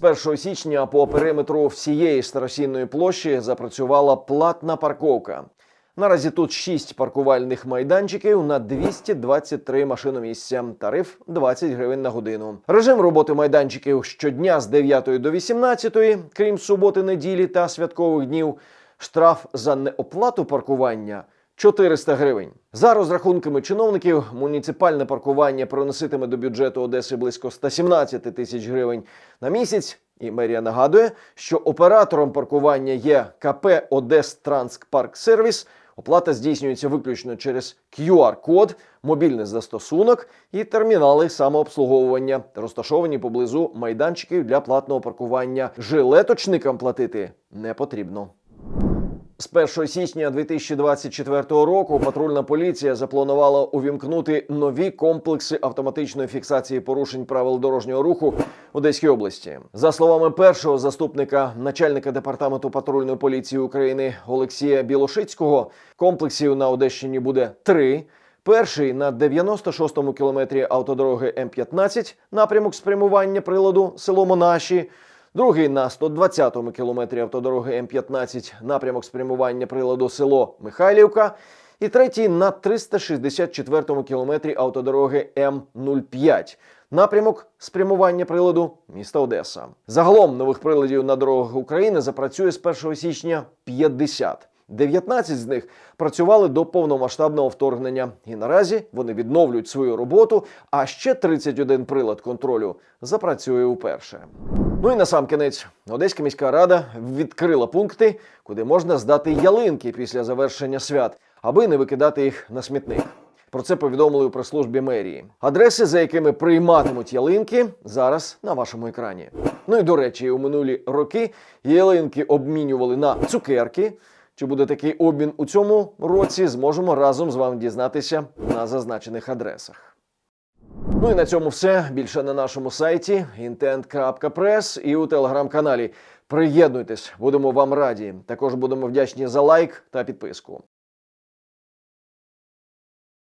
З 1 січня по периметру всієї старосінної площі запрацювала платна парковка. Наразі тут 6 паркувальних майданчиків на 223 машиномісця. Тариф 20 гривень на годину. Режим роботи майданчиків щодня з 9 до 18, крім суботи, неділі та святкових днів. Штраф за неоплату паркування 400 гривень. За розрахунками чиновників, муніципальне паркування приноситиме до бюджету Одеси близько 117 тисяч гривень на місяць. І мерія нагадує, що оператором паркування є КП Одестранск-Парк-Сервіс. Оплата здійснюється виключно через QR-код, мобільний застосунок і термінали самообслуговування, розташовані поблизу майданчиків для платного паркування. Жилеточникам платити не потрібно. З 1 січня 2024 року патрульна поліція запланувала увімкнути нові комплекси автоматичної фіксації порушень правил дорожнього руху в Одеській області. За словами першого заступника начальника департаменту патрульної поліції України Олексія Білошицького, комплексів на Одещині буде три. Перший на 96-му кілометрі автодороги М15 напрямок спрямування приладу село Монаші. Другий на 120-му кілометрі автодороги М15 напрямок спрямування приладу село Михайлівка. І третій на 364-му кілометрі автодороги М05 напрямок спрямування приладу міста Одеса. Загалом нових приладів на дорогах України запрацює з 1 січня 50. 19 з них працювали до повномасштабного вторгнення, і наразі вони відновлюють свою роботу. А ще 31 прилад контролю запрацює уперше. Ну і на сам кінець Одеська міська рада відкрила пункти, куди можна здати ялинки після завершення свят, аби не викидати їх на смітник. Про це повідомили у прес-службі мерії. Адреси, за якими прийматимуть ялинки, зараз на вашому екрані. Ну і до речі, у минулі роки ялинки обмінювали на цукерки. Чи буде такий обмін у цьому році? Зможемо разом з вами дізнатися на зазначених адресах. Ну і на цьому все. Більше на нашому сайті intent.press і у телеграм-каналі. Приєднуйтесь, будемо вам раді. Також будемо вдячні за лайк та підписку.